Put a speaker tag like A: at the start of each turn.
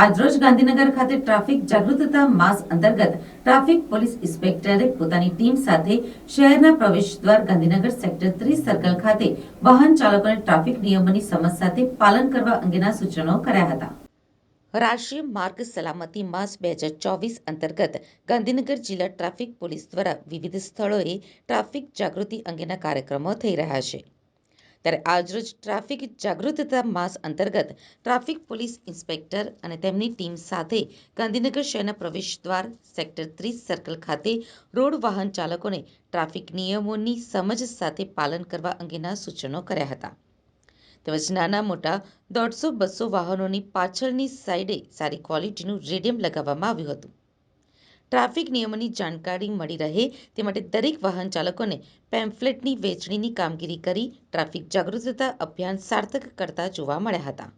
A: આજરોજ ગાંધીનગર ખાતે ટ્રાફિક જાગૃતતા માસ અંતર્ગત ટ્રાફિક પોલીસ ઇન્સ્પેક્ટરે પોતાની ટીમ સાથે શહેરના પ્રવેશદ્વાર ગાંધીનગર સેક્ટર ત્રીસ સર્કલ ખાતે વાહન ચાલકોને ટ્રાફિક નિયમોની સમજ સાથે પાલન કરવા અંગેના સૂચનો કર્યા હતા. રાષ્ટ્રીય માર્ગ સલામતી માસ બે હજાર ચોવીસ અંતર્ગત ગાંધીનગર જિલ્લા ટ્રાફિક પોલીસ દ્વારા વિવિધ સ્થળોએ ટ્રાફિક જાગૃતિ અંગેના કાર્યક્રમો થઈ રહ્યા છે. ત્યારે આજરોજ ટ્રાફિક જાગૃતતા માસ અંતર્ગત ટ્રાફિક પોલીસ ઇન્સ્પેક્ટર અને તેમની ટીમ સાથે ગાંધીનગર શહેરના પ્રવેશદ્વાર સેક્ટર ત્રીસ સર્કલ ખાતે રોડ વાહન ચાલકોને ટ્રાફિક નિયમોની સમજ સાથે પાલન કરવા અંગેના સૂચનો કર્યા હતા. તેમજ નાના મોટા દોઢસો બસો વાહનોની પાછળની સાઈડે સારી ક્વોલિટીનું રેડિયમ લગાવવામાં આવ્યું હતું. ટ્રાફિક નિયમોની જાણકારી મળી રહે તે માટે દરેક વાહન ચાલકોને પેમ્ફલેટની વહેંચણીની કામગીરી કરી ટ્રાફિક જાગૃતતા અભિયાન સાર્થક કરતા જોવા મળ્યા હતા.